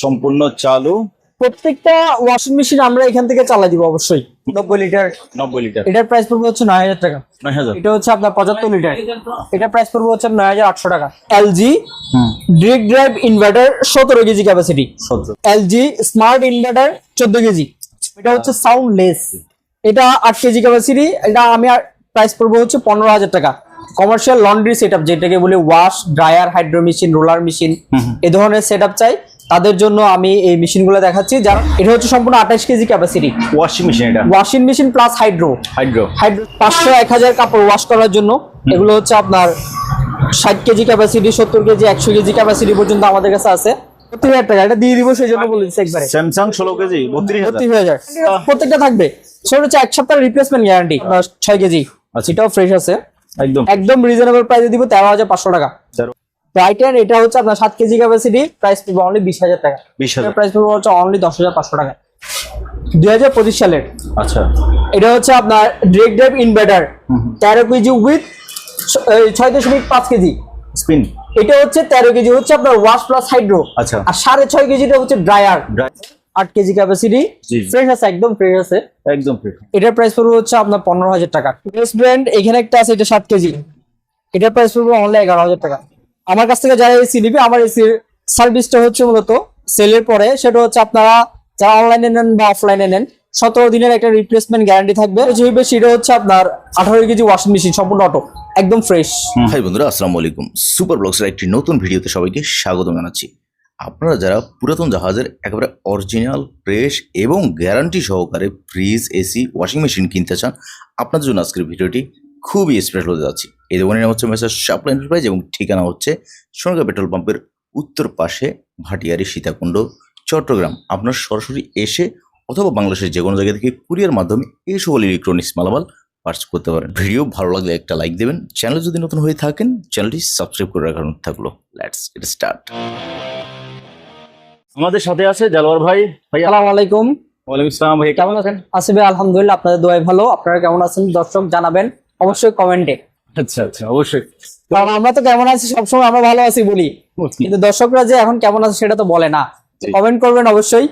সম্পূর্ণ চালু। প্রত্যেকটা ওয়াশিং মেশিন আমরা এখান থেকে চালাই দিব অবশ্যই। নব্বই লিটার নব্বই লিটার এটার প্রাইস পড়বে হচ্ছে নয় হাজার টাকা। নয় হাজার। এটা হচ্ছে আপনার পঁচাত্তর লিটার এটা প্রাইস পড়বে হচ্ছে নয় হাজার আটশো টাকা। এলজি ডিরেক্ট ড্রাইভ ইনভার্টার সতেরো KG capacity LG smart inverter চোদ্দ কেজি। এটা হচ্ছে সাউন্ড লেস এটা আট কেজি ক্যাপাসিটি এটা আমি প্রাইস পড়ব হচ্ছে পনেরো হাজার টাকা। কমার্শিয়াল লন্ড্রি সেট আপ যেটাকে বলি wash dryer hydro machine roller machine এ ধরনের সেট চাই। তাদের জন্য আমি এই মেশিনগুলো দেখাচ্ছি যার এটা হচ্ছে সম্পূর্ণ আঠাশ কেজি ক্যাপাসিটি ওয়াশিং মেশিন এটা। Washing machine plus hydro hydro hydro পাঁচশো এক হাজার কাপড় ওয়াশ করার জন্য। এগুলো হচ্ছে আপনার ষাট কেজি ক্যাপাসিটি সত্তর কেজি একশো কেজি ক্যাপাসিটি পর্যন্ত আমাদের কাছে আছে। সত্তর হাজার টাকা এটা দিয়ে দিব সেই জন্য বলেছি একবারে। স্যামসাং ষোলো কেজি বত্রিশ হাজার। প্রত্যেকটা থাকবে। সেটা হচ্ছে এক সপ্তাহের রিপ্লেসমেন্ট গ্যারান্টি ছয় কেজি। আচ্ছা। সেটাও ফ্রেশ আছে। একদম। একদম রিজনেবল প্রাইসে দিব তেরো হাজার পাঁচশো টাকা। ব্রাইটেন এটা হচ্ছে আপনার সাত কেজি ক্যাপাসিটি প্রাইস পড়বে অনলি বিশ হাজার টাকা। বিশ হাজার। প্রাইস পড়বে হচ্ছে অনলি দশ হাজার পাঁচশো টাকা। দুই হাজার পঁচিশ সালের। আচ্ছা। এটা হচ্ছে আপনার ডিরেক্ট ড্রাইভ ইনভার্টার তেরো কেজি উইথ ছয় দশমিক পাঁচ কেজি। স্পিন এটা হচ্ছে তেরো কেজি হচ্ছে আপনার ওয়াশ প্লাস হাইড্রো আচ্ছা। আর সাড়ে ছয় কেজিটা হচ্ছে ড্রায়ার আট কেজি ক্যাপাসিটি ফ্রেশ আছে একদম ফ্রেশ আছে। একদম ফ্রি এটার প্রাইস পড়বে হচ্ছে আপনার পনেরো হাজার টাকা। বেস্ট ব্র্যান্ড এখানে একটা আছে এটা সাত কেজি। এটার প্রাইস পড়বে অনলাইন এগারো হাজার টাকা। আমার কাছ থেকে যারা এসি নিবে আমার এসির সার্ভিসটা হচ্ছে মূলত সেলের পরে, সেটা হচ্ছে আপনারা যারা অনলাইনে নেন বা অফলাইনে নেন, সতেরো দিনের একটা রিপ্লেসমেন্ট গ্যারান্টি থাকবে। যেভাবে সেটা হচ্ছে আপনার আঠারো কেজি ওয়াশিং মেশিন সম্পূর্ণ অটো একদম ফ্রেশ হাই বন্ধুরা, আসসালামু আলাইকুম। সুপার ব্লগসের একটি নতুন ভিডিওতে সবাইকে স্বাগত জানাচ্ছি। আপনারা যারা পুরাতন জাহাজের একেবারে অরিজিনাল ফ্রেশ এবং গ্যারান্টি সহকারে ফ্রিজ এসি ওয়াশিং মেশিন কিনতে চান, আপনাদের জন্য আজকের ভিডিওটি খুবই স্পেশাল হতে যাচ্ছে। এই দোকানের নাম হচ্ছে মেসার সাপ্লাই এন্টারপ্রাইজ এবং ঠিকানা হচ্ছে সোনাগা পেট্রোল পাম্পের উত্তর পাশে ভাটিয়ারি সীতাকুণ্ড চট্টগ্রাম। আপনার সরাসরি এসে অথবা বাংলাদেশের যে কোনো জায়গা থেকে কুরিয়ার মাধ্যমে এই সকল ইলেকট্রনিক্স মালামাল পার্চ করতে পারেন। ভিডিও ভালো লাগলে একটা লাইক দেবেন। চ্যানেল যদি নতুন হয়ে থাকেন চ্যানেলটি সাবস্ক্রাইব করে রাখার অনুরোধ থাকল। লেটস গেট স্টার্ট আমাদের সাথে আছে জালোয়ার ভাই। ভাই আসসালামু আলাইকুম। ওয়ালাইকুম আসসালাম ভাই কেমন আছেন? ভাই আলহামদুলিল্লাহ আপনাদের দোয়াই ভালো। আপনারা কেমন আছেন? দর্শক জানাবেন। অবশ্যই কমেন্টে আচ্ছা আচ্ছা অবশ্যই। কারণ আমরা তো কেমন আছি সবসময় আমরা ভালো আছি বলি। কিন্তু দর্শকরা যে এখন কেমন আছে সেটা তো বলে না। কমেন্ট করবেন অবশ্যই।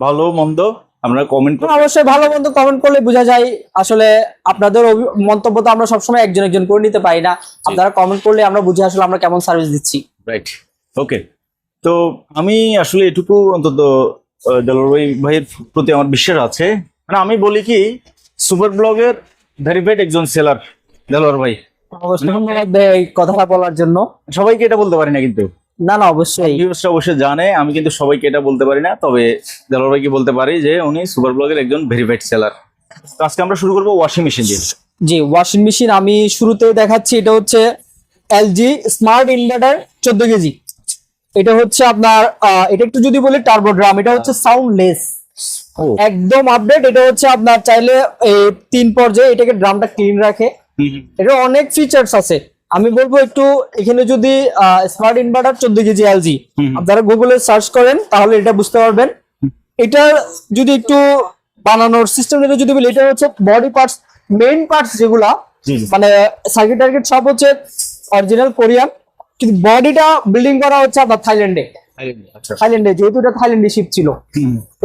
ভালো মন্দ আমরা কমেন্ট অবশ্যই ভালো মন্দ কমেন্ট করলে বোঝা যায়। আসলে আপনাদের মন্তব্য তো আমরা সবসময় একজন একজন করে নিতে পারি না। আপনারা কমেন্ট করলে আমরা বুঝে আসলে আমরা কেমন সার্ভিস দিচ্ছি। রাইট ওকে তো আমি আসলে এটুকু অন্তত ভাই ভাইয়ের প্রতি আমার বিশ্বাস আছে। মানে আমি বলি কি সুপার ব্লগের ভেরিফাইড একজন সেলার জালোয়ার ভাই। ধন্যবাদ ভাই এই কথাটা বলার জন্য। সবাইকে এটা বলতে পারি না কিন্তু। না না অবশ্যই। ভিউসরা অবশ্যই জানে আমি কিন্তু সবাইকে এটা বলতে পারি না তবে জালোয়ার ভাইকে বলতে পারি যে উনি সুপার ব্লগের একজন ভেরিফাইড সেলার তো আজকে আমরা শুরু করব ওয়াশিং মেশিন দিয়ে জি ওয়াশিং মেশিন আমি শুরুতে দেখাচ্ছি এটা হচ্ছে এলজি স্মার্ট ইনভার্টার চোদ্দ কেজি। এটা হচ্ছে আপনার এটা একটু যদি বলি টার্বো ড্রাম এটা হচ্ছে সাউন্ডলেস একদম আপডেট এটা হচ্ছে আপনার চাইলে এই তিন পর্যায়ে এটাকে ড্রামটা ক্লিন রাখে। এটা অনেক ফিচার্স আছে। আমি বলব একটু এখানে যদি স্মার্ট ইনভার্টার চোদ্দ কেজি এলজি। আপনারা গুগলে সার্চ করেন তাহলে এটা বুঝতে পারবেন। এটা যদি একটু বানানোর সিস্টেম যদি বলি এটা হচ্ছে বডি পার্টস মেইন পার্টস যেগুলা। মানে সার্কিট টার্গেট সব হচ্ছে অরিজিনাল কোরিয়ান কিন্তু বডিটা বিল্ডিং করা হচ্ছে আপনার থাইল্যান্ডে থাইল্যান্ডে যেহেতু এটা থাইল্যান্ডে শিপ ছিল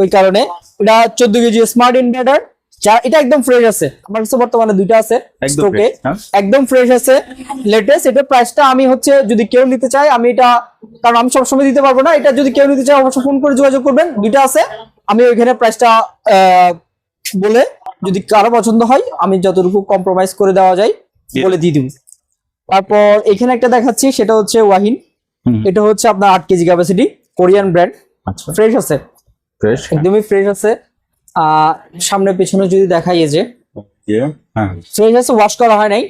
ওই কারণে এটা চোদ্দ কেজি স্মার্ট ইনভার্টার যা এটা একদম ফ্রেশ আছে। আমার কাছে বর্তমানে দুইটা আছে একদম স্টকে হ্যাঁ? একদম ফ্রেশ আছে। লেটেস্ট এটা প্রাইসটা আমি হচ্ছে যদি কেউ নিতে চায় আমি এটা কারণ আমি সবসময় দিতে পারব না এটা যদি কেউ নিতে চায় অবশ্যই ফোন করে যোগাযোগ করবেন। দুইটা আছে। আমি ওইখানে প্রাইসটা বলে যদি কারও পছন্দ হয় আমি যতটুকু কম্প্রোমাইজ করে দেওয়া যায় বলে দিয়ে দিব। তারপর এখানে একটা দেখাচ্ছি সেটা হচ্ছে ওয়াহিন। এটা হচ্ছে আপনার আট কেজি ক্যাপাসিটি কোরিয়ান ব্র্যান্ড। আচ্ছা। ফ্রেশ আছে। ফ্রেশ একদমই ফ্রেশ আছে। সামনে পেছনে যদি দেখাই যে। হ্যাঁ। ফ্রেশ আছে ওয়াশ করা হয় নাই।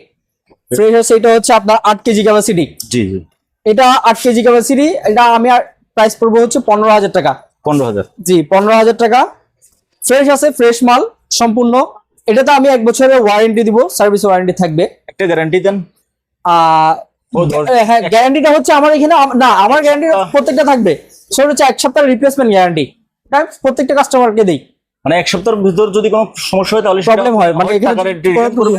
ফ্রেশ আছে এটা হচ্ছে আপনার আট কেজি ক্যাপাসিটি জি জি। এটা আট কেজি ক্যাপাসিটি এটা আমি প্রাইস পড়ব হচ্ছে পনেরো হাজার টাকা। পনেরো হাজার। জি পনেরো হাজার টাকা। ফ্রেশ আছে ফ্রেশ মাল সম্পূর্ণ। এটাতে আমি এক বছরের ওয়ারেন্টি দিব সার্ভিস ওয়ারেন্টি থাকবে। একটা গ্যারান্টি দেন। হ্যাঁ গ্যারান্টিটা হচ্ছে আমার এখানে না আমার গ্যারান্টি প্রত্যেকটা থাকবে। সেটা হচ্ছে এক সপ্তাহের রিপ্লেসমেন্ট গ্যারান্টি প্রত্যেকটা কাস্টমারকে দিই। মানে এক সপ্তাহের ভিতর যদি কোনো সমস্যা হয় তাহলে প্রবলেম হয় মানে এখানে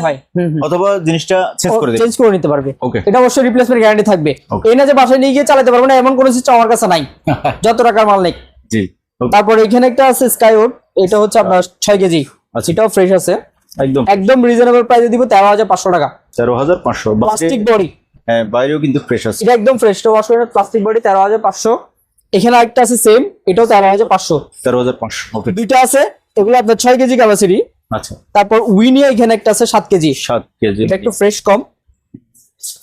হয়। অথবা জিনিসটা চেঞ্জ করে চেঞ্জ করে নিতে পারবে। এটা অবশ্যই রিপ্লেসমেন্ট গ্যারান্টি থাকবে। এই না যে বাসায় নিয়ে গিয়ে চালাতে পারব না এমন কোনো সিস্টেম আমার কাছে নাই। যত টাকার মাল নেই। জি। তারপর এখানে একটা আছে স্কাইউড এটা হচ্ছে আপনার ছয় কেজি। আচ্ছা। এটাও ফ্রেশ আছে। একদম। একদম রিজনেবল প্রাইসে দিব তেরো হাজার পাঁচশো টাকা। তেরো হাজার পাঁচশো। প্লাস্টিক বডি হ্যাঁ বাইরেও কিন্তু ফ্রেশ আছে। এটা একদম ফ্রেশ তো ওয়াশ করে প্লাস্টিক বডি তেরো হাজার পাঁচশো। এখানে একটা আছে সেম এটাও তেরো হাজার পাঁচশো। তেরো হাজার পাঁচশো ওকে দুইটা আছে এগুলো আপনার ছয় কেজি ক্যাপাসিটি আচ্ছা। তারপর উইনিয়া এখানে একটা আছে সাত কেজি। সাত কেজি। এটা একটু ফ্রেশ কম।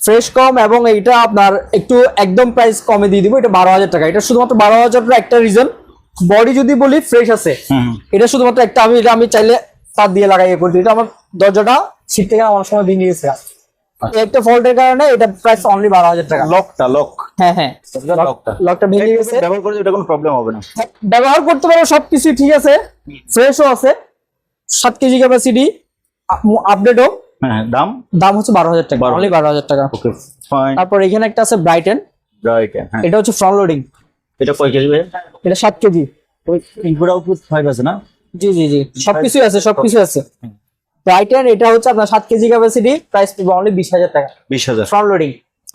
ফ্রেশ কম এবং এটা আপনার একটু একদম প্রাইস কমে দিয়ে দিব এটা বারো হাজার টাকা। এটা শুধুমাত্র বারো হাজার টাকা একটা রিজন বডি যদি বলি ফ্রেশ আছে। এটা শুধুমাত্র একটা আমি এটা আমি চাইলে তার দিয়ে লাগাই করে দিই। এটা আমার দরজাটা ছিট থেকে আমার সময় ভেঙে গেছে। একটা ফল্টের কারণে এটা প্রাইস অনলি বারো হাজার টাকা। লকটা লক হ্যাঁ হ্যাঁ। লকটা লকটা ভেঙে গেছে। ব্যবহার করে এটা কোনো প্রবলেম হবে না। ব্যবহার করতে পারো সবকিছু ঠিক আছে। ফ্রেশও আছে। সাত কেজি ক্যাপাসিটি আপডেটও হ্যাঁ দাম? দাম হচ্ছে বারো হাজার টাকা 12,000 অনলি বারো হাজার টাকা। ওকে ফাইন তারপর এখানে একটা আছে ব্রাইটেন রাইট হ্যাঁ। এটা হচ্ছে ফ্রন্ট লোডিং এটা কয় কেজি এটা সাত কেজি। ইনপুট আউটপুট ফাইভ আছে না? জি জি জি। সবকিছু আছে সবকিছু আছে। ব্রাইটেন এটা হচ্ছে আপনার সাত কেজি ক্যাপাসিটি প্রাইস পড়বে অনলি বিশ হাজার টাকা। বিশ হাজার। ফ্রন্ট লোডিং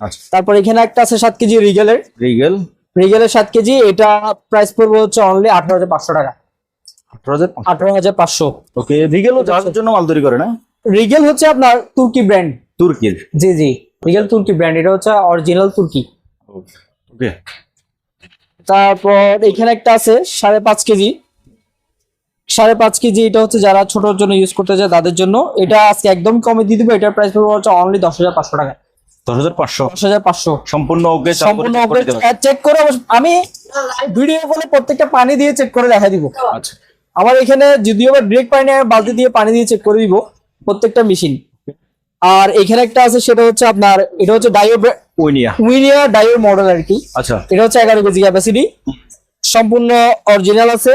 আচ্ছা। তারপর এখানে একটা আছে সাত কেজি রিগেলের রিগেল রিগেলের সাত কেজি এটা প্রাইস পড়বে হচ্ছে অনলি আঠারো হাজার পাঁচশো টাকা। আঠারো হাজার পাঁচশো? ওকে রিগেলও জাহাজের জন্য মাল তৈরি করে না? রিগেল হচ্ছে আপনার তুর্কি ব্র্যান্ড তুর্কির জি জি। রিগেল তুর্কি ব্র্যান্ড এটা হচ্ছে অরিজিনাল তুর্কি ওকে তারপর এখানে একটা আছে সাড়ে পাঁচ কেজি। সাড়ে পাঁচ কেজি এটা হচ্ছে যারা ছোটর জন্য ইউজ করতে চায় তাদের জন্য। এটা আজকে একদম কমে দিয়ে দিবো। এটার প্রাইস পড়বে হচ্ছে অনলি দশ হাজার পাঁচশো টাকা। সম্পূর্ণ সম্পূর্ণ চেক করে আমি ভিডিও বলে প্রত্যেকটা পানি দিয়ে চেক করে দেখা দিব। আচ্ছা। আমার এখানে যদিও বা ডিরেক্ট পানি আমি বালতি দিয়ে পানি দিয়ে চেক করে দিব প্রত্যেকটা মেশিন আর এখানে একটা আছে সেটা হচ্ছে আপনার এটা হচ্ছে ডায়ো উইনিয়া ডায়ো মডেল আর কি। আচ্ছা। এটা হচ্ছে এগারো কেজি ক্যাপাসিটি সম্পূর্ণ অরিজিনাল আছে।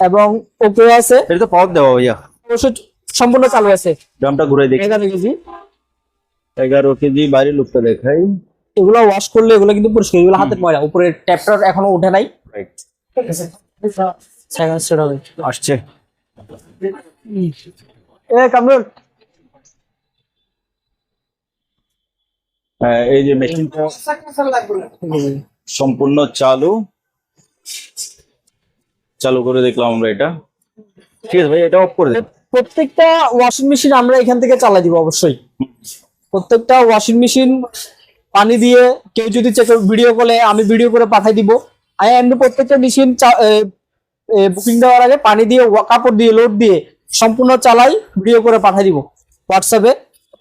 এবং ওকে আছে? এটা তো পাওয়ার দেওয়া ভাইয়া। অবশ্য সম্পূর্ণ চালু আছে। দামটা ঘুরে দেখি। এগারো কেজি। এগারো কেজি বাইরের লোকটা দেখাই। এগুলো ওয়াশ করলে এগুলো কিন্তু পরিষ্কার এগুলো হাতের ময়লা উপরে ট্যাপটার এখনও উঠে নাই। সেকেন্ড স্টেট হবে। আসছে। এ কামরুল। হ্যাঁ, এই যে মেশিনটা সম্পূর্ণ চালু। চালু করে দেখলাম আমরা এটা। ঠিক আছে ভাই, এটা অফ করে প্রত্যেকটা ওয়াশিং মেশিন আমরা এখান থেকে চালাই দিব অবশ্যই। প্রত্যেকটা ওয়াশিং মেশিন পানি দিয়ে কেউ যদি ভিডিও কলে আমি ভিডিও করে পাঠাই দিব। আমি এমনি প্রত্যেকটা মেশিন বুকিং দেওয়ার আগে পানি দিয়ে কাপড় দিয়ে লোড দিয়ে সম্পূর্ণ চালাই ভিডিও করে পাঠাই দিব হোয়াটসঅ্যাপে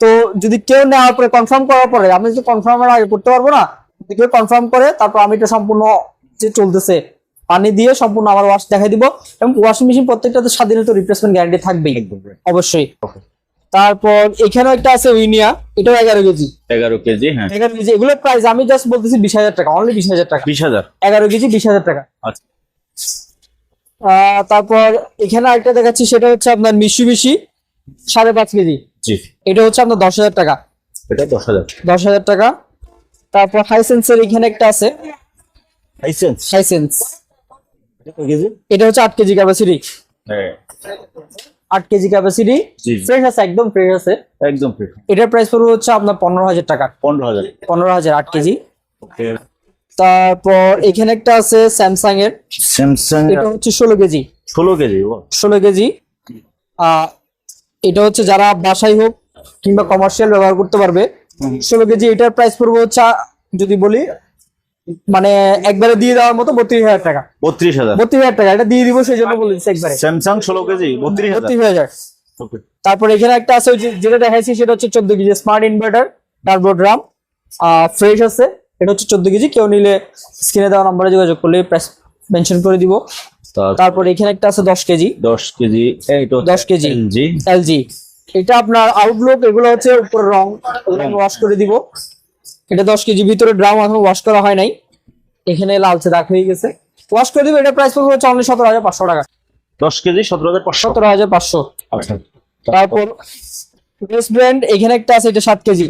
তো যদি কেউ নেওয়ার পরে কনফার্ম করার পরে, আমি যদি কনফার্মের আগে করতে পারব না। কেউ কনফার্ম করে, তারপর আমি এটা সম্পূর্ণ যে চলতেছে পানি দিয়ে সম্পূর্ণ আমার ওয়াশ দেখাই দিব এবং ওয়াশিং মেশিন প্রত্যেকটাতে স্বাধীনত রিপ্লেসমেন্ট গ্যারান্টি থাকবেই। অবশ্যই। তারপর এখানেও একটা আছে উইনিয়া এটাও এগারো কেজি। এগারো কেজি হ্যাঁ। এগারো কেজি এগুলোর প্রাইস আমি জাস্ট বলতেছি বিশ হাজার টাকা অনলি বিশ হাজার টাকা। বিশ হাজার। এগারো কেজি বিশ হাজার টাকা। আচ্ছা। তারপর এখানে আরেকটা দেখাচ্ছি সেটা হচ্ছে আপনার মিশু মিশি সাড়ে পাঁচ কেজি। জি। এটা হচ্ছে আপনার দশ হাজার টাকা। এটা দশ হাজার। দশ হাজার টাকা। তারপর হাইসেন্সের এখানে একটা আছে। লাইসেন্স হাইসেন্স এটা হচ্ছে আট কেজি ক্যাপাসিটি হ্যাঁ। আট কেজি ক্যাপাসিটি। ফ্রেশ আছে একদম ফ্রেশ আছে। একদম ফ্রি এটার প্রাইস পড়বে হচ্ছে আপনার পনেরো হাজার টাকা। পনেরো হাজার। পনেরো হাজার আট কেজি। তারপর এখানে একটা আছে স্যামসাং এর। স্যামসাং এটা হচ্ছে ষোলো কেজি। ষোলো কেজি ষোলো কেজি। আহ, এটা হচ্ছে যারা বাসায় হোক কিংবা কমার্শিয়াল ব্যবহার করতে পারবে। ষোলো কেজি এটার প্রাইস পড়বে হচ্ছে যদি বলি মানে একবারে দিয়ে দেওয়ার মতো বত্রিশ হাজার টাকা। বত্রিশ হাজার। বত্রিশ হাজার টাকা। এটা দিয়ে দিব সেই জন্য বলেছি একবারে। স্যামসাং ষোলো কেজি বত্রিশ বত্রিশ হাজার। তারপর এখানে একটা আছে যেটা দেখাইছি সেটা হচ্ছে চোদ্দ KG smart inverter turbo drum fresh আছে। এটা হচ্ছে চোদ্দ কেজি। কেউ নিলে স্ক্রিনে দেওয়া নম্বরে যোগাযোগ করলে প্রাইস মেনশন করে দিব। তারপর এখানে একটা আছে দশ কেজি। দশ কেজি 10 কেজি। জি এলজি এটা আপনার আউটলুক এগুলো হচ্ছে উপর রং রং ওয়াশ করে দিব। এটা দশ কেজি ভিতরে ড্রাম এখন ওয়াশ করা হয় নাই। এখানে লালচে দাগ হয়ে গেছে। ওয়াশ করে দিব এটা প্রাইস পড়বে হচ্ছে অনলি সতেরো হাজার পাঁচশো টাকা। দশ কেজি সতেরো হাজার পাঁচশো। সতেরো হাজার পাঁচশো। আচ্ছা। তারপর ওয়েস্ট ব্র্যান্ড এখানে একটা আছে এটা সাত কেজি।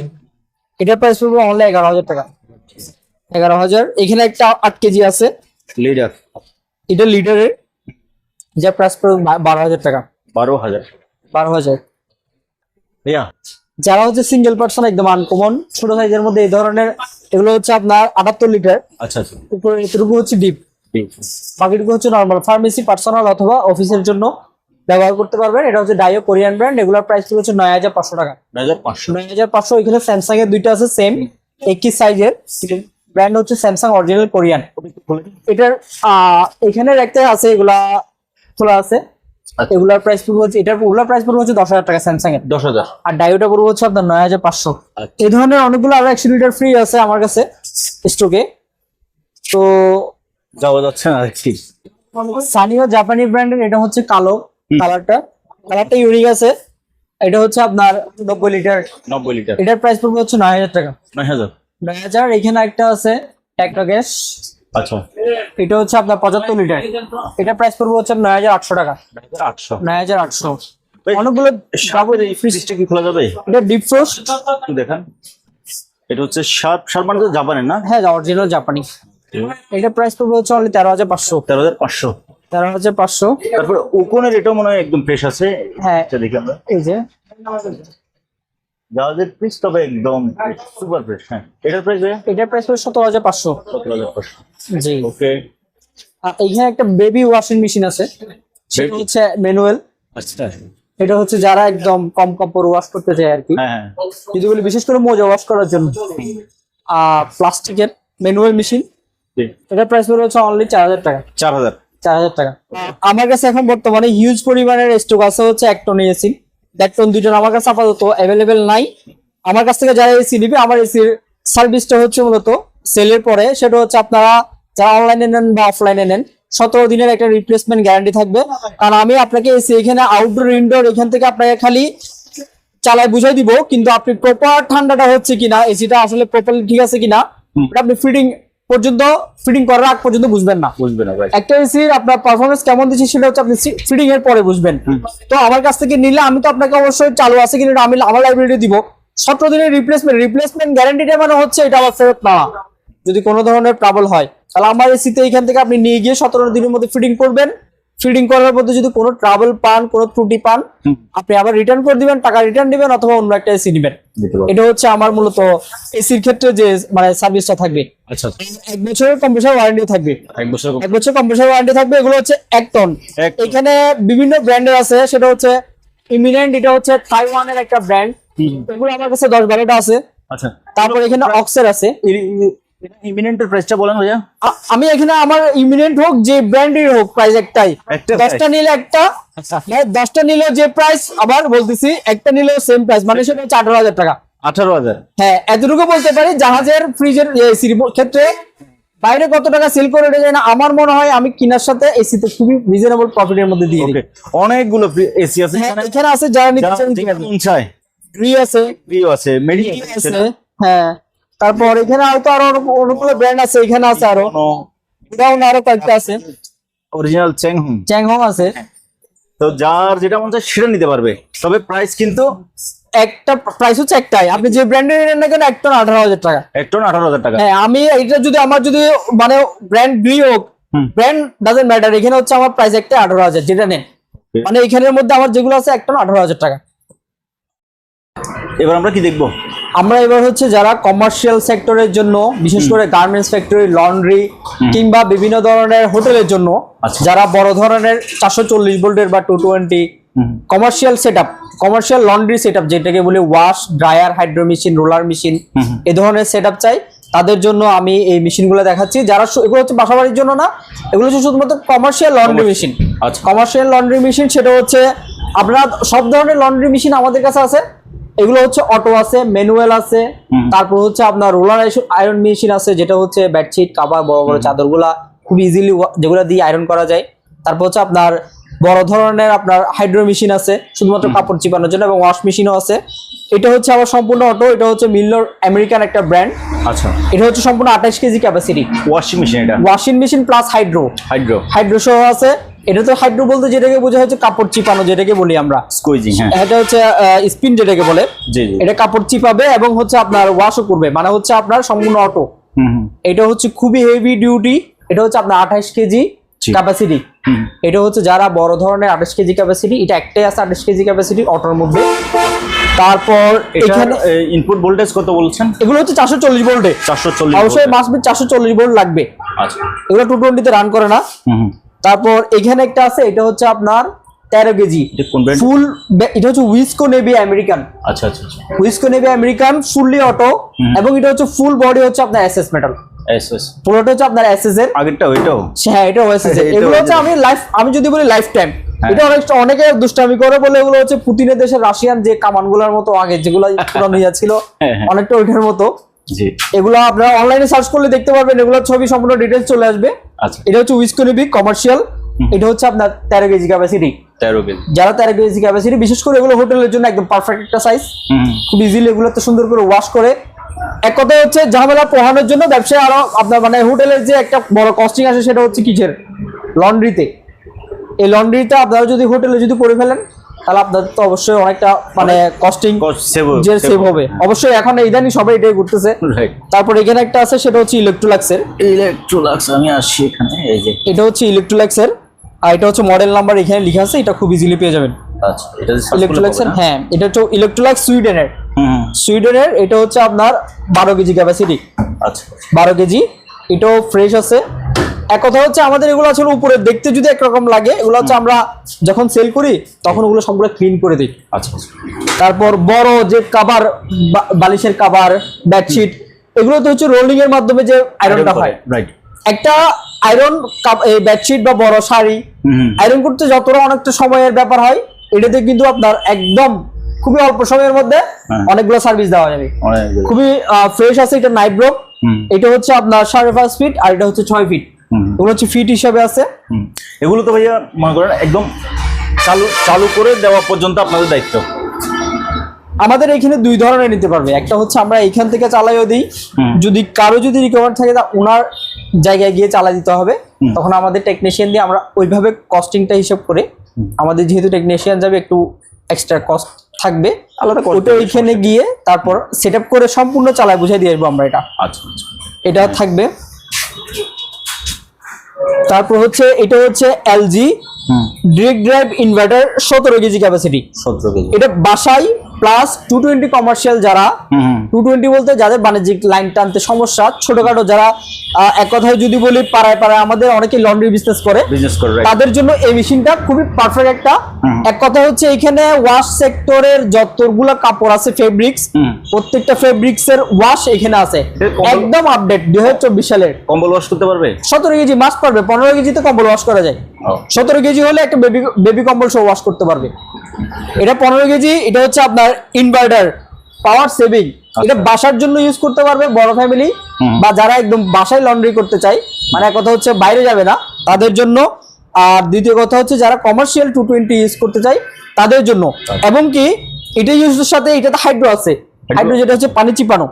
এটার প্রাইস পড়বে অনলি এগারো হাজার টাকা। এগারো হাজার। এখানে একটা আট কেজি আছে। লিডার এটা লিটারের যা প্রাইস পড়বে বারো হাজার টাকা। বারো হাজার। বারো হাজার। যারা হচ্ছে সিঙ্গেল পার্সন একদম আনকমন ছোট সাইজের মধ্যে এই ধরনের এগুলো হচ্ছে আপনার আটাত্তর লিটার আচ্ছা আচ্ছা। উপরে এতটুকু হচ্ছে ডিপ। বাকিটুকু হচ্ছে নর্মাল ফার্মেসি পার্সোনাল অথবা অফিসের জন্য ব্যবহার করতে পারবেন। এটা হচ্ছে ডাইও কোরিয়ান ব্র্যান্ড এগুলোর প্রাইস হচ্ছে নয় হাজার পাঁচশো টাকা। নয় হাজার পাঁচশো। নয় হাজার পাঁচশো এখানে স্যামসাং এর দুইটা আছে সেম একই সাইজের ব্র্যান্ড হচ্ছে স্যামসাং অরিজিনাল কোরিয়ান এটার আহ, এখানের একটা আছে এগুলা খোলা আছে। এগুলার প্রাইস পড়বে হচ্ছে এটার ওগুলার প্রাইস পড়বে হচ্ছে দশ হাজার টাকা স্যামসাং এর। দশ হাজার। আর ডায়োটা পড়বে হচ্ছে আপনার নয় হাজার পাঁচশো। আচ্ছা। এই ধরনের অনেকগুলো আরও একশো লিটার ফ্রি আছে আমার কাছে স্টকে তো যাওয়া যাচ্ছে না দেখছি সানিও জাপানি ব্র্যান্ডের এটা হচ্ছে কালো কালারটা কালারটা ইউনিক আছে। এটা হচ্ছে আপনার নব্বই লিটার নব্বই লিটার এটার প্রাইস পড়বে হচ্ছে নয় হাজার টাকা। নয় হাজার। নয় হাজার এখানে একটা আছে একটা গ্যাস আচ্ছা এটা হচ্ছে আপনার পঁচাত্তর লিটার। এটা প্রাইস পড়বে হচ্ছে নয় হাজার আটশো টাকা। আটশো। নয় হাজার আটশো। অনেকগুলো ফ্রিজটা কি খোলা যাবে? এটা ডিপ ফ্রোস্ট দেখান। এটা হচ্ছে সাত সাত মানে তো জাপানের না? হ্যাঁ অরিজিনাল জাপানি এটা প্রাইস পড়বে হচ্ছে অনলি তেরো হাজার পাঁচশো। তেরো হাজার পাঁচশো। তেরো হাজার পাঁচশো। তারপরে ওকনের এটাও মনে হয় একদম ফ্রেশ আছে। হ্যাঁ। এটা দেখি আমরা এই যে। জাহাজের পিস তবে একদম সুপার ফ্রেশ হ্যাঁ। এটার প্রাইস এটার প্রাইস সতেরো হাজার পাঁচশো। সতেরো হাজার পাঁচশো। জি। ওকে আর একটা বেবি ওয়াশিং মেশিন আছে। সেটা হচ্ছে ম্যানুয়াল আচ্ছা। এটা হচ্ছে যারা একদম কম কাপড় ওয়াশ করতে চায় আর কি। হ্যাঁ হ্যাঁ। যেগুলো বিশেষ করে মোজা ওয়াশ করার জন্য। আর প্লাস্টিকের ম্যানুয়াল মেশিন জি। এটার প্রাইস পড়বে হচ্ছে অনলি চার হাজার টাকা। চার হাজার। চার হাজার টাকা। আমার কাছে এখন বর্তমানে হিউজ পরিমাণের স্টক আছে হচ্ছে এক টন এসি এক টন দুই টন আমার কাছে আপাতত অ্যাভেলেবেল নাই। আমার কাছ থেকে যারা এসি নিবে আমার এসির সার্ভিসটা হচ্ছে মূলত সেলের পরে। সেটা হচ্ছে আপনারা যারা অনলাইনে নেন বা অফলাইনে নেন সতেরো দিনের একটা রিপ্লেসমেন্ট গ্যারান্টি থাকবে। কারণ আমি আপনাকে এসি এখানে আউটডোর ইনডোর এখান থেকে আপনাকে খালি চালায় বুঝাই দিব কিন্তু আপনি প্রপার ঠান্ডাটা হচ্ছে কিনা এসিটা আসলে প্রপারলি ঠিক আছে কিনা আপনি ফিটিং পর্যন্ত ফিটিং করার আগ পর্যন্ত বুঝবেন না। বুঝবেন না ভাই। একটা এসির আপনার পারফরমেন্স কেমন দিচ্ছে সেটা হচ্ছে আপনি ফিটিং এর পরে বুঝবেন। তো আমার কাছ থেকে নিলে আমি তো আপনাকে অবশ্যই চালু আছে কিন্তু আমি আমার লাইব্রেরি দিব। সতেরো দিনের রিপ্লেসমেন্ট রিপ্লেসমেন্ট গ্যারান্টিটা মানে হচ্ছে এটা আবার ফেরত নেওয়া যদি কোনো ধরনের ট্রাবল হয় তাহলে আমার এসিতে এখান থেকে আপনি নিয়ে গিয়ে সতেরো দিনের মধ্যে ফিটিং করবেন। ফিটিং করার মধ্যে যদি কোনো ট্রাবল পান কোনো ত্রুটি পান আপনি আবার রিটার্ন করে দিবেন টাকা রিটার্ন দিবেন অথবা অন্য একটা এসি নেবেন। এটা হচ্ছে আমার মূলত এসির ক্ষেত্রে যে মানে সার্ভিসটা থাকবে। আচ্ছা এক বছরের কম্পিউটার ওয়ারেন্টি থাকবে। এক বছর এক বছর কম্পিউটার ওয়ারেন্টি থাকবে এগুলো হচ্ছে এক টন এক টন। এখানে বিভিন্ন ব্র্যান্ডের আছে সেটা হচ্ছে ইমিনেন্ট এটা হচ্ছে তাইওয়ানের একটা ব্র্যান্ড এগুলো আমার কাছে দশ বারোটা আছে। আচ্ছা। তারপর এখানে অক্সের আছে। ইমিনেন্টের প্রাইসটা বলেন ভাইয়া। আমি এখানে আমার ইমিনেন্ট হোক যে ব্র্যান্ডের হোক প্রাইস একটাই। দশটা নিলে একটা মানে দশটা নিলে যে প্রাইস আবার বলতেছি একটা নিলে সেম প্রাইস মানে সেটা হচ্ছে আঠারো হাজার টাকা। আঠারো হাজার। হ্যাঁ এতটুকু বলতে পারি জাহাজের ফ্রিজের ক্ষেত্রে বাইরে কত টাকা সেল করে জানি না। আমার মনে হয় আমি কিনার সাথে এসিতে খুবই রিজনেবল প্রফিটের মধ্যে দিয়ে দিই। অনেকগুলো এসি আছে হ্যাঁ, এখানে। আছে যারা নিতে চান মন আছে। প্রিয় আছে মেডিকেল আছে হ্যাঁ। তারপর এখানে হয়তো আরও অনেক- অনেকগুলো ব্র্যান্ড আছে এখানে আছে আরও। ব্রাউন আরও কয়েকটা আছে। অরিজিনাল চ্যাংহুং চ্যাংহং আছে। তো যার যেটা মন চায় সেটা নিতে পারবে। তবে প্রাইস কিন্তু একটা প্রাইস হচ্ছে একটাই। আপনি যে ব্র্যান্ডের নেন না কেন একটা আঠারো হাজার টাকা। এক টন আঠারো হাজার টাকা। হ্যাঁ আমি এটা যদি আমার যদি মানে ব্র্যান্ড দুই হোক। ব্র্যান্ড ডাজেন্ট ম্যাটার এখানে হচ্ছে আমার প্রাইস একটা আঠারো হাজার যেটা নেন। মানে এখানের মধ্যে আমার যেগুলো আছে একটা আঠারো হাজার টাকা। এবার আমরা কি দেখব? আমরা এবার হচ্ছে যারা কমার্শিয়াল সেক্টরের জন্য বিশেষ করে গার্মেন্টস ফ্যাক্টরি লন্ড্রি কিংবা বিভিন্ন ধরনের হোটেলের জন্য আচ্ছা। যারা বড় ধরনের চারশো চল্লিশ ভোল্টের বা two twenty commercial set commercial laundry set যেটাকে বলি wash dryer hydro machine roller machine এ ধরনের সেট আপ চাই। তাদের জন্য আমি এই মেশিনগুলো দেখাচ্ছি। যারা এগুলো হচ্ছে বাসাবাড়ির জন্য না এগুলো হচ্ছে শুধুমাত্র কমার্শিয়াল লন্ড্রি মেশিন আচ্ছা। কমার্শিয়াল লন্ড্রি মেশিন সেটা হচ্ছে আপনারা সব ধরনের লন্ড্রি মেশিন আমাদের কাছে আছে। এগুলো হচ্ছে অটো আছে ম্যানুয়াল আছে তারপর হচ্ছে আপনার রোলার আয়রন মেশিন আছে যেটা হচ্ছে বেডশিট কাভার বড় বড় চাদরগুলা খুব ইজিলি যেগুলো দিয়ে আয়রন করা যায়। তারপর হচ্ছে আপনার বড় ধরনের আপনার হাইড্রো মেশিন আছে শুধুমাত্র কাপড় চিপানোর জন্য এবং ওয়াশ মেশিনও আছে। এটা হচ্ছে আবার সম্পূর্ণ অটো এটা হচ্ছে মিল্লর আমেরিকান একটা ব্র্যান্ড আচ্ছা। এটা হচ্ছে সম্পূর্ণ আঠাশ কেজি ক্যাপাসিটি ওয়াশিং মেশিন এটা। Washing machine plus hydro hydro hydro সহ আছে। এটা তো হাইড্রো বলতে যেটাকে বোঝা হচ্ছে কাপড় চিপানো যেটাকে বলি আমরা। স্কুইজিং হ্যাঁ। এটা হচ্ছে স্পিন যেটাকে বলে। এটা কাপড় চিপাবে এবং হচ্ছে আপনার ওয়াশও করবে। মানে হচ্ছে আপনার সম্পূর্ণ অটো এটা হচ্ছে খুবই হেভি ডিউটি এটা হচ্ছে আপনার আঠাশ কেজি ক্যাপাসিটি হুম। এটা হচ্ছে যারা বড় ধরনের আঠাশ কেজি ক্যাপাসিটি এটা একটাই আছে আঠাশ কেজি ক্যাপাসিটি অটোর মধ্যে। তারপর এখানে ইনপুট ভোল্টেজ কত বলছেন? এগুলো হচ্ছে চারশো চল্লিশ ভোল্টে চারশো চল্লিশ অবশ্যই মাসবে চারশো চল্লিশ ভোল্ট লাগবে। আচ্ছা। এগুলো টু টোয়েন্টিতে রান করে না। তারপর এখানে একটা আছে এটা হচ্ছে আপনার তেরো কেজি। ফুল এটা হচ্ছে উইসকো নেভি আমেরিকান আচ্ছা আচ্ছা উইসকো নেভি আমেরিকান ফুললি অটো এবং এটা হচ্ছে ফুল বডি হচ্ছে আপনার এসএস মেটাল এস এস পুরোটা হচ্ছে আপনার এসএস এর। আগেরটা ওইটাও? হ্যাঁ এটা ওএসএস এর। এগুলো হচ্ছে আমি লাইফ আমি যদি বলি লাইফ টাইম হ্যাঁ। এটা অনেক অনেকে দুষ্টামি করে বলে এগুলো হচ্ছে পুতিনের দেশের রাশিয়ান যে কামানগুলোর মতো আগে যেগুলো পুরানো ছিল হ্যাঁ। অনেকটা ওইটার মতো। এগুলো আপনারা অনলাইনে সার্চ করলে দেখতে পারবেন এগুলোর ছবি সম্পূর্ণ ডিটেলস চলে আসবে। আচ্ছা। এটা হচ্ছে উইসকো নেভি কমার্শিয়াল এটা হচ্ছে আপনার তেরো কেজি ক্যাপাসিটি তেরো কেজি। যারা তেরো কেজি ক্যাপাসিটি বিশেষ করে এগুলো হোটেলের জন্য একদম পারফেক্ট একটা সাইজ। খুব ইজিলি এগুলোতে সুন্দর করে ওয়াশ করে। এক কথায় হচ্ছে ঝামেলা পোহানোর জন্য ব্যবসায় আরও আপনার মানে হোটেলের যে একটা বড় কস্টিং আসে সেটা হচ্ছে কিসের? লন্ড্রিতে এই লন্ড্রিটা আপনারা যদি হোটেলে যদি করে ফেলেন তাহলে আপনাদের তো অবশ্যই অনেকটা মানে কস্টিং যে সেভ হবে। অবশ্যই এখন ইদানি সবাই এটাই করতেছে। তারপর এখানে একটা আছে সেটা হচ্ছে ইলেকট্রোলাক্সের ইলেকট্রোলাক্স আমি আসছি এখানে এই যে। এটা হচ্ছে ইলেকট্রোলাক্সের আর এটা হচ্ছে মডেল নাম্বার এখানে লেখা আছে এটা খুব ইজিলি পেয়ে যাবেন। আচ্ছা ইলেকট্রোলাক্সের হ্যাঁ এটা হচ্ছে ইলেকট্রোলাক্স সুইডেনের। সুইডেনের এটা হচ্ছে আপনার বারো কেজি ক্যাপাসিটি আচ্ছা। বারো কেজি এটাও ফ্রেশ আছে। এক কথা হচ্ছে আমাদের এগুলো আসলে উপরে দেখতে যদি একরকম লাগে এগুলো হচ্ছে আমরা যখন সেল করি তখন ওগুলো সবগুলো ক্লিন করে দিই। আচ্ছা আচ্ছা। তারপর বড় যে কাবার বালিশের কাবার বেডশিট এগুলো তো হচ্ছে রোলিং এর মাধ্যমে যে আয়রনটা হয়। রাইট একটা আয়রন এই বেডশিট বা বড় শাড়ি আয়রন করতে যতটা অনেকটা সময়ের ব্যাপার হয় এটাতে কিন্তু আপনার একদম খুবই অল্প সময়ের মধ্যে হ্যাঁ। অনেকগুলো সার্ভিস দেওয়া যাবে। খুবই ফ্রেশ আছে এটা নাইব্রো এটা হচ্ছে আপনার সাড়ে পাঁচ ফিট আর এটা হচ্ছে ছয় ফিট এগুলো হচ্ছে ফিট হিসাবে আছে। এগুলো তো ভাইয়া মনে করেন একদম চালু চালু করে দেওয়া পর্যন্ত আপনাদের দায়িত্ব। আমাদের এখানে দুই ধরনের নিতে পারবে। একটা হচ্ছে আমরা এখান থেকে চালাইও দিই। যদি কারও যদি রিকভার থাকে তা ওনার জায়গায় গিয়ে চালা দিতে হবে। তখন আমাদের টেকনিশিয়ান দিয়ে আমরা ওইভাবে কস্টিংটা হিসাব করে আমাদের যেহেতু টেকনিশিয়ান যাবে একটু এক্সট্রা কস্ট থাকবে। আলাদা ওটা ওইখানে গিয়ে তারপর সেট করে সম্পূর্ণ চালায় বুঝাই দিয়ে আসব আমরা এটা। আচ্ছা আচ্ছা। এটা থাকবে। তারপর হচ্ছে এটা হচ্ছে এলজি ডিরেক্ট ড্রাইভ ইনভার্টার সতেরো কেজি ক্যাপাসিটি সতেরো কেজি। এটা বাসায় প্লাস টু টোয়েন্টি কমার্শিয়াল যারা টু টোয়েন্টি বলতে যাদের বাণিজ্যিক লাইন টানতে সমস্যা ছোটখাটো যারা এক কথায় যদি বলি পাড়ায় পাড়ায় আমাদের অনেকে লন্ড্রি বিজনেস করে। তাদের জন্য এই মেশিনটা খুবই পারফেক্ট একটা। এক কথা হচ্ছে এখানে ওয়াশ সেক্টরের যতগুলো কাপড় আছে ফেব্রিক্স প্রত্যেকটা ফেব্রিক্স এর ওয়াশ এখানে আছে। একদম আপডেট দুই হাজার চব্বিশ সালের। কম্বল ওয়াশ করতে পারবে? সতেরো কেজি মাস পারবে পনেরো কেজিতে কম্বল ওয়াশ করা যায়। সতেরো কেজি হলে একটা বেবি বেবি কম্বল সহ ওয়াশ করতে পারবে। এটা পনেরো কেজি এটা হচ্ছে আপনার ইনভার্টার পাওয়ার সেভিং এটা বাসার জন্য ইউজ করতে পারবে বড় ফ্যামিলি বা যারা একদম বাসায় লন্ড্রি করতে চায়। মানে এক কথা হচ্ছে বাইরে যাবে না। তাদের জন্য আর দ্বিতীয় কথা হচ্ছে যারা কমার্শিয়াল টু টোয়েন্টি ইউজ করতে চায় তাদের জন্য। এবং কি এটা ইউজের সাথে এটাতে হাইড্রো আছে। হাইড্রো যেটা হচ্ছে পানি চিপানো।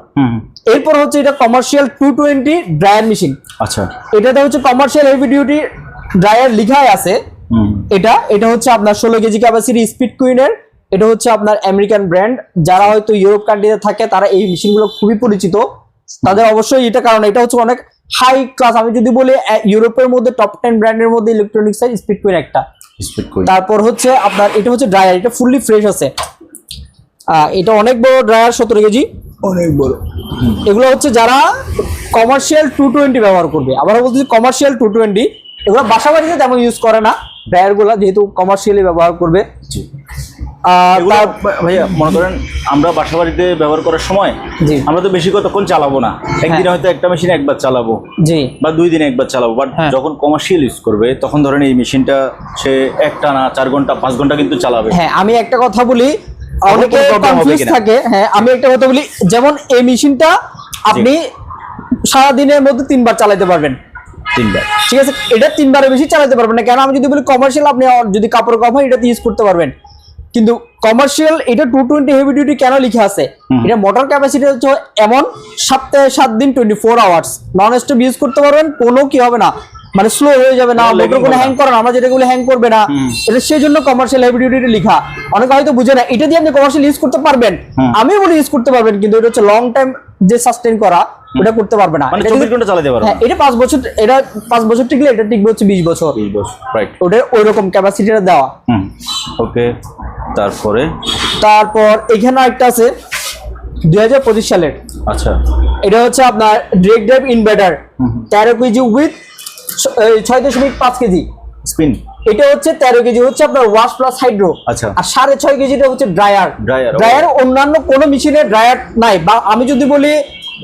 এরপর হচ্ছে এটা commercial two twenty dryer machine আচ্ছা। এটাতে হচ্ছে কমার্শিয়াল হেভি ডিউটি ড্রায়ার লিখাই আছে। এটা এটা হচ্ছে আপনার ষোলো কেজি ক্যাপাসিটি স্পিড কুইনের এটা হচ্ছে আপনার আমেরিকান ব্র্যান্ড যারা হয়তো ইউরোপ কান্ট্রিতে থাকে তারা এই মেশিনগুলো খুবই পরিচিত। তাদের অবশ্যই এটা কারণ এটা হচ্ছে অনেক হাই ক্লাস আমি যদি বলি ইউরোপের মধ্যে টপ টেন ব্র্যান্ডের মধ্যে ইলেকট্রনিক্স স্পিড কুইন একটা। স্পিড তারপর হচ্ছে আপনার এটা হচ্ছে ড্রায়ার এটা ফুললি ফ্রেশ আছে। এটা অনেক বড় ড্রায়ার সতেরো কেজি। অনেক বড়। এগুলো হচ্ছে যারা কমার্শিয়াল টু টোয়েন্টি ব্যবহার করবে। আবার বলতেছি কমার্শিয়াল টু টোয়েন্টি এগুলো বাসা বাড়িতে তেমন ইউজ করে না। ড্রায়ারগুলা যেহেতু কমার্শিয়ালি ব্যবহার করবে। ভাইয়া মনে করেন আমরা বাসা বাড়িতে ব্যবহার করার সময় আমরা তো বেশি কতক্ষণ চালাবো না? একদিনে হয়তো একটা মেশিন একবার চালাবো জি। বা দুই দিনে একবার চালাবো বাট হ্যাঁ। যখন কমার্শিয়াল ইউজ করবে তখন ধরেন এই মেশিনটা সে একটা না চার ঘণ্টা পাঁচ ঘণ্টা কিন্তু চালাবে। হ্যাঁ আমি একটা কথা বলি অনেকে কোনো? কনফিউজ থাকে। হ্যাঁ আমি একটা কথা বলি যেমন এই মেশিনটা আপনি সারা দিনের মধ্যে তিনবার চালাতে পারবেন। তিনবার। ঠিক আছে? এটা তিনবারের বেশি চালাতে পারবেন না। কেন? আমি যদি বলি কমার্শিয়াল আপনি যদি কাপড় কম হয় এটাতে ইউজ করতে পারবেন। কিন্তু কমার্শিয়াল এটা টু টোয়েন্টি হেভি ডিউটি কেন লিখে আছে? এটা মোটর ক্যাপাসিটি হচ্ছে এমন সপ্তাহে সাত দিন twenty four hours non stop use করতে পারবেন কোনো কি হবে না। মানে স্লো হয়ে যাবে না মোটর কোনো হ্যাং করে না আমরা যেটাগুলো হ্যাং করবে না। এটা সেই জন্য কমার্শিয়াল হেভি ডিউটি লিখা। অনেকে হয়তো বুঝে না এটা দিয়ে আপনি কমার্শিয়াল ইউজ করতে পারবেন। আমি বলি ইউজ করতে পারবেন কিন্তু এটা হচ্ছে লং টাইম যে সাস্টেন করা ওটা করতে পারবে না। মানে ঘণ্টা চালাতে পারব হ্যাঁ এটা পাঁচ বছর এটা পাঁচ বছর টিকলে এটা টিকবে হচ্ছে বিশ বছর। রাইট ওটা ওই রকম ক্যাপাসিটিটা দেওয়া। ওকে তারপরে? তারপর এখানে একটা আছে দুই হাজার পঁচিশ সালের। আচ্ছা। এটা হচ্ছে আপনার ডিরেক্ট ড্রাইভ ইনভার্টার। তেরো কেজি উইথ ছয় দশমিক পাঁচ কেজি। স্পিন এটা হচ্ছে তেরো কেজি হচ্ছে আপনার ওয়াশ প্লাস হাইড্রো আচ্ছা। আর সাড়ে ছয় কেজিটা হচ্ছে ড্রায়ার ড্রায়ার অন্যান্য কোনো মেশিনে ড্রায়ার নাই। বা আমি যদি বলি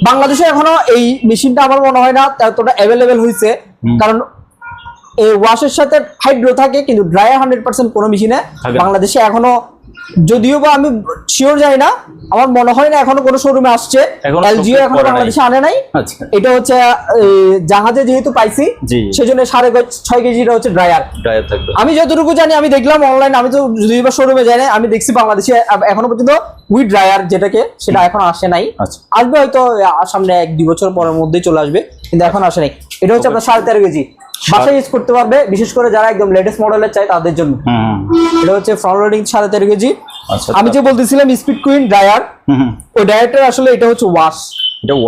বাংলাদেশে এখনও এই মেশিনটা আমার মনে হয় না ততটা অ্যাভেলেবেল হয়েছে কারণ এই ওয়াশের সাথে হাইড্রো থাকে কিন্তু ড্রায়ার হান্ড্রেড পার্সেন্ট কোনো মেশিনে বাংলাদেশে এখনও যদিও বা আমি শিওর যাই না আমার মনে হয় না এখনও কোনো শোরুমে আসছে। এলজিও এখনও বাংলাদেশে আনে নাই। আচ্ছা। এটা হচ্ছে জাহাজে যেহেতু পাইছি। সেজন্য সাড়ে ছয় কেজিটা হচ্ছে ড্রায়ার আমি যতটুকু জানি আমি দেখলাম অনলাইন আমি তো যদি বা শোরুমে যাই আমি দেখছি বাংলাদেশে এখনও পর্যন্ত উইথ ড্রায়ার যেটাকে সেটা এখন আসে নাই। আচ্ছা। আসবে হয়তো সামনে এক দুই বছর পরের মধ্যেই চলে আসবে কিন্তু এখন আসে নাই। এটা হচ্ছে আপনার সাড়ে তেরো কেজি। বাসায় ইউজ করতে পারবে বিশেষ করে যারা একদম লেটেস্ট মডেলের চাই তাদের জন্য। এটা হচ্ছে ফ্রন্ট লোডিং সাড়ে তেরো কেজি। আচ্ছা আমি যে বলতেছিলাম স্পিড কুইন ড্রায়ার ওই ড্রায়ারটার আসলে এটা হচ্ছে ওয়াশ।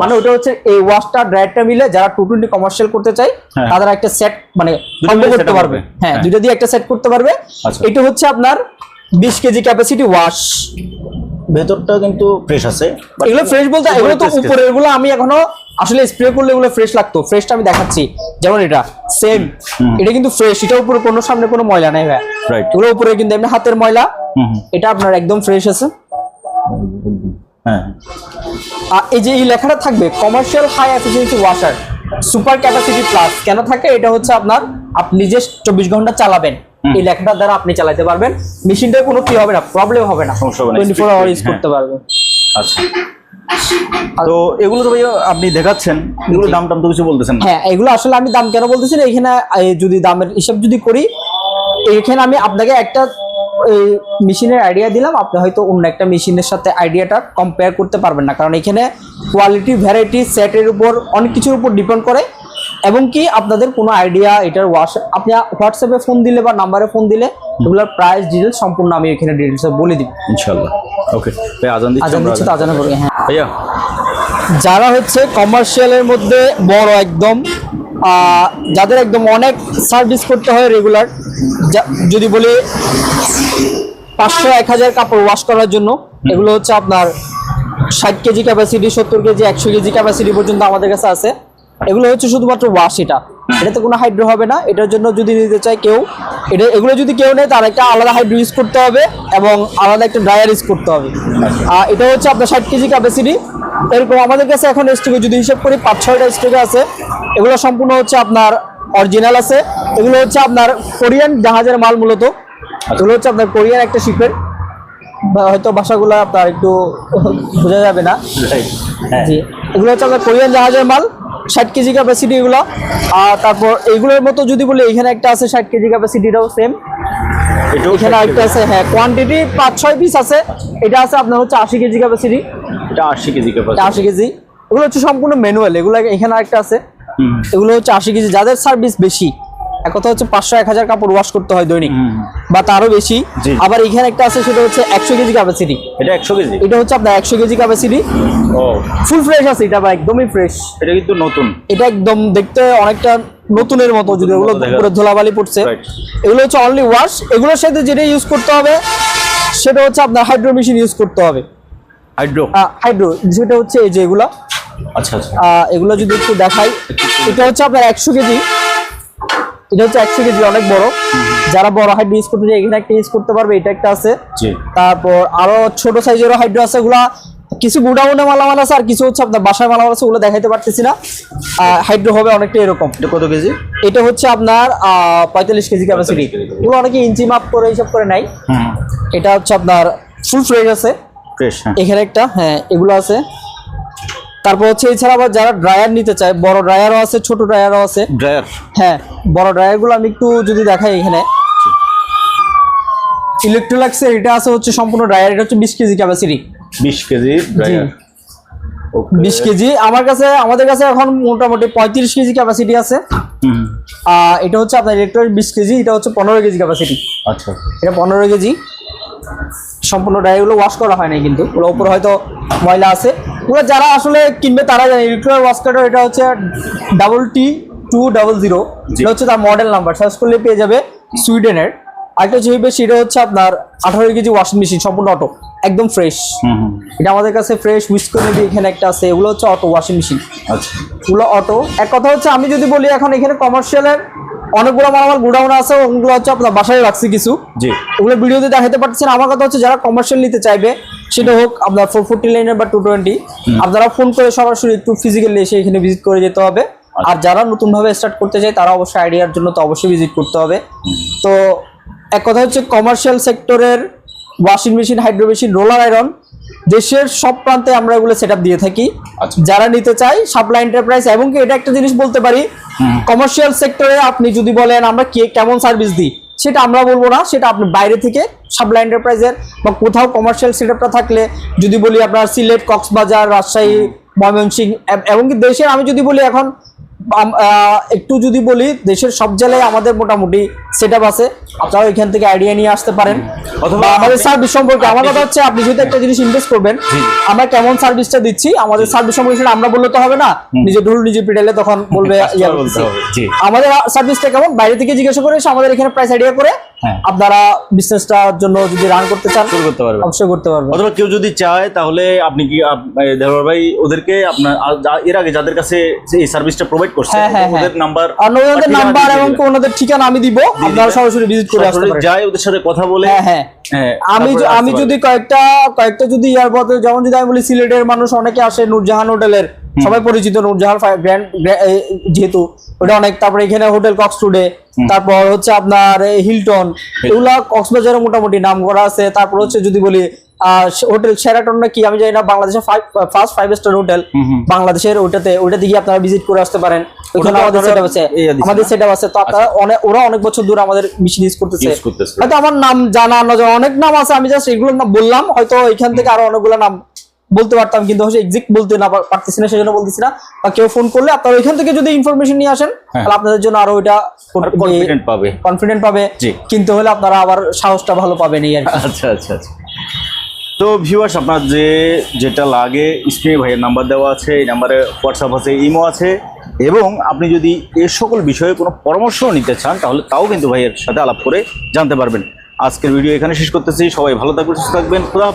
মানে ওটা হচ্ছে এই ওয়াশটা ড্রায়ারটা মিলে যারা টু টোয়েন্টি কমার্শিয়াল করতে চায় হ্যাঁ। তাদের একটা সেট মানে দুটো করতে পারবে। হ্যাঁ হ্যাঁ। দুইটা দিয়ে একটা সেট করতে পারবে। আচ্ছা। এটা হচ্ছে আপনার বিশ কেজি ক্যাপাসিটি ওয়াশ ভেতরটা কিন্তু ফ্রেশ আছে এগুলো ফ্রেশ বলতে এগুলো তো উপরে এগুলো আমি এখনও আসলে স্প্রে করলে এগুলো ফ্রেশ লাগতো। ফ্রেশটা আমি দেখাচ্ছি। যেমন এটা সেম এটা কিন্তু ফ্রেশ এটা উপরে কোনো সামনে কোনো ময়লা নাই ভাই। রাইট এগুলো উপরে কিন্তু এমনি হাতের ময়লা। এটা আপনার একদম ফ্রেশ আছে। হ্যাঁ। আর এই যে এই লেখাটা থাকবে commercial high efficiency washer super capacity plus কেন থাকে? এটা হচ্ছে আপনার আপনি নিজে চব্বিশ ঘণ্টা চালাবেন। এই লেখাটার দ্বারা আপনি চালাতে পারবেন। মেশিনটার কোনো কি হবে না প্রবলেম হবে না। Twenty four hour use. করতে পারবেন। আচ্ছা। তো এগুলো তো ভাইয়া আপনি দেখাচ্ছেন এগুলো দাম টাম তো কিছু বলতেছেন হ্যাঁ এগুলো আসলে আমি দাম কেন বলতেছি না? এখানে যদি দামের হিসাব যদি করি এখানে আমি আপনাকে একটা মেশিনের আইডিয়া দিলাম। আপনি হয়তো অন্য একটা মেশিনের সাথে আইডিয়াটা কম্পেয়ার করতে পারবেন না। কারণ এখানে কোয়ালিটি ভ্যারাইটি সেটের উপর অনেক কিছুর উপর ডিপেন্ড করে। এবং কি আপনাদের কোনো আইডিয়া এটার ওয়াশ আপনি হোয়াটসঅ্যাপে ফোন দিলে বা নাম্বারে ফোন দিলে এগুলোর প্রাইস ডিটেলস সম্পূর্ণ আমি এখানে ডিটেলস বলে দিব। ইনশাআল্লাহ। ওকে ভাই আজান দিচ্ছি আজান দিচ্ছে তো আজানে করবে হ্যাঁ। ভাইয়া। যারা হচ্ছে কমার্শিয়ালের মধ্যে বড় একদম যাদের একদম অনেক সার্ভিস করতে হয় রেগুলার যদি বলি পাঁচশো এক হাজার কাপড় ওয়াশ করার জন্য এগুলো হচ্ছে আপনার ষাট কেজি ক্যাপাসিটি সত্তর কেজি একশো কেজি ক্যাপাসিটি পর্যন্ত আমাদের কাছে আছে। এগুলো হচ্ছে শুধুমাত্র ওয়াশ এটা। এটাতে কোনো হাইড্রো হবে না। এটার জন্য যদি নিতে চায় কেউ এটা এগুলো যদি কেউ নেয় তার একটা আলাদা হাইড্রো ইউজ করতে হবে এবং আলাদা একটা ড্রায়ার ইউজ করতে হবে। আর এটা হচ্ছে আপনার ষাট কেজি ক্যাপাসিটি এরকম আমাদের কাছে এখন স্টকে যদি হিসেব করি পাঁচ ছয়টা স্টকে আছে। এগুলো সম্পূর্ণ হচ্ছে আপনার অরিজিনাল আছে। এগুলো হচ্ছে আপনার কোরিয়ান জাহাজের মাল মূলত। এগুলো হচ্ছে আপনার কোরিয়ান একটা শিপের হয়তো ভাষাগুলো আপনার একটু বোঝা যাবে না। হ্যাঁ। জি। এগুলো হচ্ছে আপনার কোরিয়ান জাহাজের মাল। ষাট কেজি ক্যাপাসিটি এগুলো। আর তারপর এগুলোর মতো যদি বলি এখানে একটা আছে ষাট কেজি ক্যাপাসিটিটাও সেম এখানে একটা আছে হ্যাঁ কোয়ান্টিটি পাঁচ ছয় পিস আছে। এটা আছে আপনার হচ্ছে আশি কেজি ক্যাপাসিটি এটা আশি কেজি ক্যাপাসিটি আশি কেজি। এগুলো হচ্ছে সম্পূর্ণ ম্যানুয়াল এগুলো এখানে একটা আছে। এগুলো হচ্ছে আশি কেজি যাদের সার্ভিস বেশি। কথা হচ্ছে পাঁচশো এক হাজার কাপড় ওয়াশ করতে হয় দৈনিক বা তারও বেশি। আবার এখানে একটা আছে সেটা হচ্ছে একশো কেজি ক্যাপাসিটি এটা একশো কেজি? এটা হচ্ছে আপনার একশো কেজি ক্যাপাসিটি ও। ফুল ফ্রেশ আছে এটা বা একদমই ফ্রেশ এটা কিন্তু নতুন। এটা একদম দেখতে অনেকটা নতুনের মতো যদি ওগুলো উপরে ধুলাবালি পড়ছে। এগুলো হচ্ছে অনলি ওয়াশ এগুলোর সাথে যেটা ইউজ করতে হবে সেটা হচ্ছে আপনার হাইড্রো মেশিন ইউজ করতে হবে। হাইড্রো হাইড্রো যেটা হচ্ছে এই যে এগুলো। আচ্ছা আচ্ছা। এগুলো যদি একটু দেখাই এটা হচ্ছে আপনার একশো কেজি। এটা হচ্ছে একশো কেজি অনেক বড়। যারা বড় হাইড্রো ইউজ করতে এখানে একটা ইউজ করতে পারবে এটা একটা আছে। তারপর আরও ছোট সাইজেরও হাইড্রো আছে ওগুলা কিছু গুডাউনে মালামাল আছে আর কিছু হচ্ছে আপনার বাসায় মালামাল আছে ওগুলো দেখাইতে পারতেছি না। হাইড্রো হবে অনেকটা এরকম। কত কেজি? এটা হচ্ছে আপনার পঁয়তাল্লিশ কেজি ক্যাপাসিটি ওগুলো অনেকে ইঞ্চি মাপ করে হিসাব করে নাই। এটা হচ্ছে আপনার ফুল ফ্রেশ আছে। ফ্রেশ হ্যাঁ। এখানে একটা হ্যাঁ এগুলো আছে। তারপর হচ্ছে এছাড়া আবার যারা ড্রায়ার নিতে চায় বড় ড্রায়ারও আছে ছোট ড্রায়ারও আছে। ড্রায়ার হ্যাঁ বড় ড্রায়ারগুলো আমি একটু যদি দেখাই এখানে। ইলেকট্রোলাক্সের এটা আছে হচ্ছে সম্পূর্ণ ড্রায়ার এটা হচ্ছে বিশ কেজি ক্যাপাসিটি বিশ কেজি ড্রায়ার বিশ কেজি। আমার কাছে আমাদের কাছে এখন মোটামুটি পঁয়ত্রিশ কেজি ক্যাপাসিটি আছে। এটা হচ্ছে আপনার ইলেকট্রনিক বিশ কেজি এটা হচ্ছে পনেরো কেজি ক্যাপাসিটি আচ্ছা। এটা পনেরো কেজি। সম্পূর্ণ এগুলো ওয়াশ করা হয় নাই কিন্তু। ওগুলো উপরে হয়তো ময়লা আছে। ওগুলো যারা আসলে কিনবে তারা জানে ইলেকট্রিক ওয়াশ কাটার এটা হচ্ছে double T two double zero এটা হচ্ছে তার মডেল নাম্বার সার্চ করলে পেয়ে যাবে সুইডেনের। আরেকটা যে হবে সেটা হচ্ছে আপনার আঠারো কেজি ওয়াশিং মেশিন সম্পূর্ণ অটো একদম ফ্রেশ এটা আমাদের কাছে ফ্রেশ উইসকনে দিয়ে এখানে একটা আছে এগুলো হচ্ছে অটো ওয়াশিং মেশিন আচ্ছা। এগুলো অটো এক কথা হচ্ছে আমি যদি বলি এখন এখানে কমার্শিয়ালের অনেকগুলো মালামাল গোডাউন আছে ওগুলো হচ্ছে আপনার বাসায় রাখছি কিছু। জি। ওগুলো ভিডিওতে দেখাতে পারছেন আমার কথা হচ্ছে যারা কমার্শিয়াল নিতে চাইবে সেটা হোক আপনার ফোর ফোরটি লাইনের বা টু টোয়েন্টি আপনারা ফোন করে সরাসরি একটু ফিজিক্যালি এসে এখানে ভিজিট করে যেতে হবে। আর যারা নতুনভাবে স্টার্ট করতে চায় তারা অবশ্যই আইডিয়ার জন্য তো অবশ্যই ভিজিট করতে হবে। তো এক কথা হচ্ছে কমার্শিয়াল সেক্টরের washing machine hydro machine roller iron দেশের সব প্রান্তে আমরা এগুলো সেট দিয়ে থাকি আচ্ছা। যারা নিতে চাই সাপ্লাই এন্টারপ্রাইজ এবং কি এটা একটা জিনিস বলতে পারি কমার্শিয়াল সেক্টরে আপনি যদি বলেন আমরা কে কেমন সার্ভিস দিই সেটা আমরা বলব না সেটা আপনি বাইরে থেকে সাপ্লাই এন্টারপ্রাইজের বা কোথাও কমার্শিয়াল সেটআপটা থাকলে যদি বলি আপনার সিলেট কক্সবাজার রাজশাহী ময়মনসিংহ এব- কি দেশের আমি যদি বলি এখন একটু যদি বলি দেশের সব জেলায় আমাদের মোটামুটি সেট আপ আছে। আপনারা এখান থেকে আইডিয়া নিয়ে আসতে পারেন। অথবা আমাদের সার্ভিস সম্পর্কে আমার কথা হচ্ছে আপনি যদি একটা জিনিস ইনভেস্ট করবেন আমরা কেমন সার্ভিসটা দিচ্ছি আমাদের সার্ভিস সম্পর্কে সেটা আমরা বললে তো হবে না। নিজে ঢুল নিজে পিটালে তখন বলবে Customer বলতে হবে, আমাদের সার্ভিসটা কেমন? বাইরে থেকে জিজ্ঞাসা করে আমাদের এখানে প্রাইস আইডিয়া করে হ্যাঁ। আপনারা বিজনেসটার জন্য যদি রান করতে চান শুরু করতে পারবেন। অবশ্যই করতে পারবেন। অথবা কেউ যদি চায় তাহলে আপনি কি দেলোয়ার ভাই ওদেরকে আপনার এর আগে যাদের কাছে এই সার্ভিসটা প্রোভাইড করছে হ্যাঁ, হ্যাঁ, ওদের নাম্বার আর নাম্বার এবং ওনাদের ঠিকানা আমি দিব আপনারা সরাসরি ভিজিট করে আসতে পারেন। যায় ওদের সাথে কথা বলে হ্যাঁ আমি তারপরে য- আসতে আমি যদি কয়েকটা কয়েকটা যদি এয়ারপথে যেমন যদি আমি বলি সিলেটের মানুষ অনেকে আসে নূরজাহান হোটেলের। সবাই পরিচিত নূরজাহান গ্র্যান্ড যেহেতু ওটা অনেক তারপরে এখানে হোটেল কক্স টুডে তারপর হচ্ছে আপনার হিলটন এগুলা কক্সবাজারে মোটামুটি নাম করা আছে। তারপর হচ্ছে যদি বলি হোটেল সেরাটন না কি আমি জানি না বাংলাদেশের ফার্স্ট ফাইভ স্টার হোটেল। বাংলাদেশের ওটাতে ওটাতে গিয়ে আপনারা ভিজিট করে আসতে পারেন। ওখানে আমাদের আছে। ইয়ে আমাদের না? আছে। তো আপনারা অনেক ওরা অনেক বছর ধরে আমাদের ইউজ করতেছে। হয়তো আমার নাম জানা অনেক নাম আছে আমি জাস্ট নাম বললাম। হয়তো এখান থেকে আরও অনেকগুলো নাম বলতে পারতাম কিন্তু হচ্ছে এক্সাক্ট বলতে না পারতেছি না সেজন্য বলতেছি না। বা কেউ ফোন করলে আপনারা ওইখান থেকে যদি ইনফরমেশন নিয়ে আসেন হ্যাঁ। তাহলে আপনাদের জন্য আরও ওইটা কনফিডেন্ট পাবে। কনফিডেন্ট পাবে। কিন্তু হলে আপনারা আবার সাহসটা ভালো পাবেন এই আর কি। আচ্ছা আচ্ছা আচ্ছা। তো ভিউয়ার্স আপনার যে যেটা লাগে স্ক্রিনে ভাইয়ের নাম্বার দেওয়া আছে, এই নাম্বারে হোয়াটসঅ্যাপ আছে ইমো আছে। এবং আপনি যদি এ সকল বিষয়ে কোনো পরামর্শ নিতে চান, তাহলে তাও কিন্তু ভাইয়ের সাথে আলাপ করে জানতে পারবেন। আজকের ভিডিও এখানে শেষ করতেছি। সবাই ভালো থাকবেন, সুস্থ থাকবেন। খুদা